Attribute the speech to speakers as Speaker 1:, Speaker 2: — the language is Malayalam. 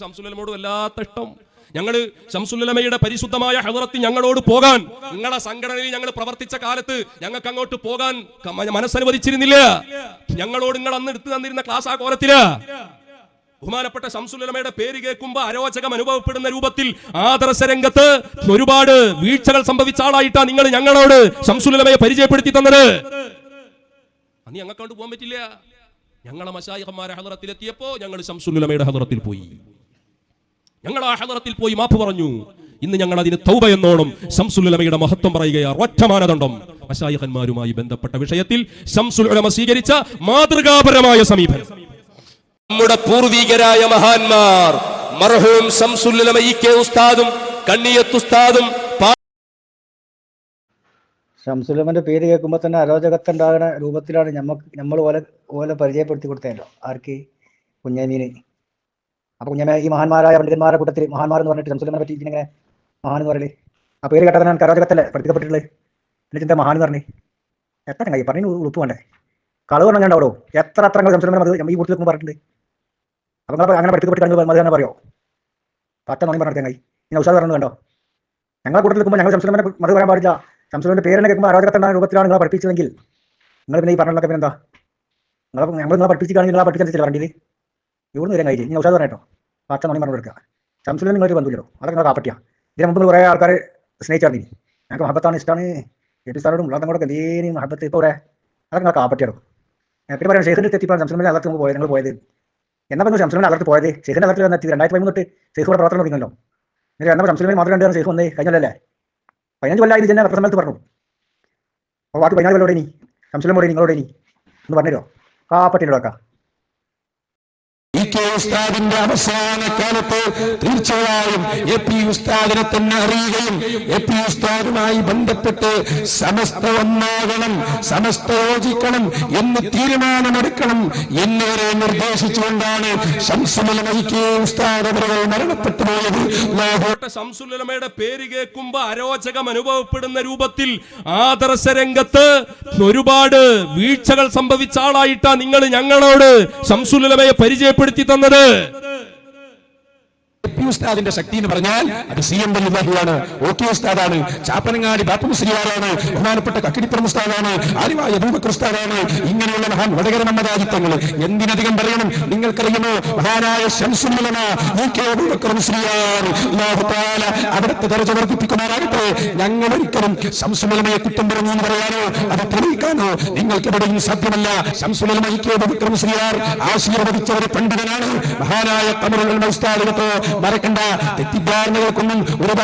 Speaker 1: ശംസുലമോട് വല്ലാത്ത ഇഷ്ടം. ഞങ്ങൾ ശംസുലമയുടെ പരിശുദ്ധമായ ഹദറത്തിൽ ഞങ്ങളോട് പോകാൻ നിങ്ങളെ സംഘടനയിൽ ഞങ്ങൾ പ്രവർത്തിച്ച കാലത്ത് ഞങ്ങൾക്ക് അങ്ങോട്ട് പോകാൻ മനസ്സനുവദിച്ചിരുന്നില്ല. ഞങ്ങളോട് നിങ്ങൾ അന്ന് എടുത്തു തന്നിരുന്ന ക്ലാസ് ആ കോലത്തിൽ. ബഹുമാനപ്പെട്ട ശംസുലമയുടെ പേര് കേൾക്കുമ്പോ അരോചകം അനുഭവപ്പെടുന്ന രൂപത്തിൽ ആദർശ രംഗത്ത് ഒരുപാട് വീഴ്ചകൾ സംഭവിച്ച ആളായിട്ടാ നിങ്ങൾ ഞങ്ങളോട് ശംസുലമയെ പരിചയപ്പെടുത്തി തന്നത്. അന്ന് ഞങ്ങൾക്കൊണ്ട് പോകാൻ പറ്റില്ല. ഞങ്ങളെ മശായിഹന്മാരെ ഹദറത്തിലെത്തിയപ്പോ ഞങ്ങൾ ശംസുലമയുടെ ഹദറത്തിൽ പോയി. ഞങ്ങൾ ആ ഹദറത്തിൽ പോയി മാപ്പ് പറഞ്ഞു. ഇന്ന് ഞങ്ങൾ അതിന് തൗബ എന്നോണം ശംസുൽ ഉലമയുടെ മഹത്വം പറയുകയാണ് ഒറ്റ മാനദണ്ഡം. മശായിഹന്മാരുമായി ബന്ധപ്പെട്ട വിഷയത്തിൽ ശംസുൽ ഉലമ സ്വീകരിച്ച മാതൃകാപരമായ സമീപനം. നമ്മുടെ പൂർവികരായ മഹാന്മാർ മർഹൂം ശംസുൽ ഉലമ ഇ കെ ഉസ്താദും കണ്ണിയത്ത് ഉസ്താദും
Speaker 2: ഷംസുലമന്റെ പേര് കേൾക്കുമ്പോൾ തന്നെ അരോചകത്തുണ്ടാകുന്ന രൂപത്തിലാണ് നമ്മൾ ഓലെ ഓലെ പരിചയപ്പെടുത്തി കൊടുത്തല്ലോ ആർക്ക്? കുഞ്ഞമീന്. അപ്പൊ കുഞ്ഞമ്മ ഈ മഹാന്മാരായ പണ്ഡിതന്മാരുടെ കൂട്ടത്തിൽ മഹാന്മാർ എന്ന് പറഞ്ഞിട്ട് ഷംസുലമനെ പറ്റി ഇങ്ങനെ മഹാൻ എന്ന് പറയൽ. ആ പേര് ഞാൻ അരോചകത്തല്ലേ പഠിക്കപ്പെട്ടിട്ടുള്ളത് എന്നിട്ട് എന്താ മഹാൻ എന്ന് പറഞ്ഞു. എത്ര കൈ പറഞ്ഞു ഉളുപ്പ് വേണ്ടേ? കളവ് പറഞ്ഞാൽ ഉണ്ടാവോ എത്ര അത്ര അത് ഈ കൂട്ടത്തിൽ പറഞ്ഞിട്ടുണ്ട്. അപ്പൊ അങ്ങനെ പഠിപ്പിക്കപ്പെട്ട് മതി തന്നെ പറയോ പത്ത നോക്കി പറഞ്ഞിട്ട് കൈ. ഇനി ഉഷാദ് പറഞ്ഞു കണ്ടോ? ഞങ്ങളെ കൂട്ടത്തിൽ നിൽക്കുമ്പോൾ ഞങ്ങൾ ശംസുലമനെ മതി പറയാൻ പാടില്ല ശംസുലിന്റെ പേരെന്നെ കേൾക്കുമ്പോൾ അരോചകത്തുണ്ടാകുന്ന രൂപത്തിലാണ് നിങ്ങളെ പഠിപ്പിച്ചതെങ്കിൽ? നിങ്ങൾ പിന്നെ ഈ പറഞ്ഞൊക്കെ പിന്നെ എന്താ നമ്മൾ നിങ്ങളെ പഠിപ്പിച്ചിട്ടാണെങ്കിൽ നിങ്ങളെ പഠിപ്പിച്ചില്ല വേണ്ടി ഇവിടുന്ന് വരാൻ കഴിയില്ല? ഇനി ഉഷാദ് പറഞ്ഞോ പച്ച മണി പറഞ്ഞു കൊടുക്കുക ശംസുലിന് നിങ്ങളൊരു ബന്ധുല്ലോ അതൊക്കെ നിങ്ങൾ കാപ്പറ്റിയ. ഇതിന് മുമ്പ് കുറേ ആൾക്കാർ സ്നേഹിച്ചായിരുന്നു ഞങ്ങൾക്ക് മഹബത്താണ് ഇഷ്ടമാണ് എപ്പിസ്ഥാനോടും ഉള്ളതും കൂടെ എന്തേലും മഹബത്ത് ഇപ്പോൾ കുറേ അതൊക്കെ നിങ്ങൾ കാപ്പറ്റിയാടോ പിന്നെ പറയാം ഷെയ്ഖിന്റെ തെറ്റിപ്പോൾ ശംസുലിന്റെ അകത്ത് നമുക്ക് പോയത് നിങ്ങൾ പോയത്. എന്നാ പറഞ്ഞു ശംസുലിന്റെ അകത്ത് പോയത്? ഷെയ്ഖിന്റെ അകത്ത് വന്നെത്തി രണ്ടായിരത്തി പതിമൂന്ന് തൊട്ട് ഷെയ്ഖോടെ പ്രവർത്തനം തുടങ്ങിയല്ലോ. എന്നിട്ട് എന്നാ ശംസുലിന് മാത്രം രണ്ടുപേരും ഷെയ്ഖ് വന്നേ കഴിഞ്ഞല്ലേ പതിനഞ്ച് കൊല്ലായി ഇതിനെ പ്രസംഗത്ത് പറഞ്ഞു അപ്പോൾ ബാക്കി പതിനാല് കൊല്ലോടെ ഇനി ശംസുലം കൂടെ നിങ്ങളോട് ഇനി ഒന്ന് പറഞ്ഞുതരോ കാപ്പട്ടിന്റെ വെക്കാം
Speaker 3: ഇ കെ ഉസ്താദിന്റെ അവസാന കാലത്ത് തീർച്ചയായും എ പി ഉസ്താദിനെ തന്നെ അറിയുകയും എ പി ഉസ്താദുമായി ബന്ധപ്പെട്ട് സമസ്ത ഒന്നാകണം സമസ്ത യോജിക്കണം എന്ന് തീരുമാനമെടുക്കണം എന്നിവരെ നിർദ്ദേശിച്ചുകൊണ്ടാണ്
Speaker 1: ശംസുലമയുടെ പേര് കേൾക്കുമ്പോ അരോചകം അനുഭവപ്പെടുന്ന രൂപത്തിൽ ആദർശ രംഗത്ത് ഒരുപാട് വീഴ്ചകൾ സംഭവിച്ച ആളായിട്ടാ നിങ്ങൾ ഞങ്ങളോട് ശംസുലമയെ പരിചയപ്പെടുത്തി തന്നത്
Speaker 3: എ പി ഉസ്താദിന്റെ ശക്തി എന്ന് പറഞ്ഞാൽ അത് സി എം വല്ലുവാഹിയാണ് ഒ കെ ഉസ്താദാണ് ചാപ്പനങ്ങാടി ബാപ്പു മുസ്ലിയാറാണ് ബഹുമാനപ്പെട്ട കക്കിടിപ്പുറം ഉസ്താദാണ് ആലിവായ അബൂബക്കർ ഇങ്ങനെയുള്ള മഹാൻ വടകര മമ്മദാദിത്വങ്ങൾ എന്തിനധികം പറയണം നിങ്ങൾക്കറിയുമോ? മഹാനായ അവിടുത്തെ ദർജ വർദ്ധിപ്പിക്കുമാറാകട്ടെ. ഞങ്ങൾ ഒരിക്കലും ശംസുലമയെ കുറ്റം പറഞ്ഞു എന്ന് പറയാനോ? അത് തെളിയിക്കാനോ? നിങ്ങൾക്ക് എവിടെയും സാധ്യമല്ല ശംസുലമ ഇ കെ ആശീർവദിച്ച ഒരു പണ്ഡിതനാണ്. മഹാനായ തമിഴ് ഉസ്താദിനത്തോ മറക്കണ്ട. തെറ്റിദ്ധാരണകൾക്കൊന്നും ഒരു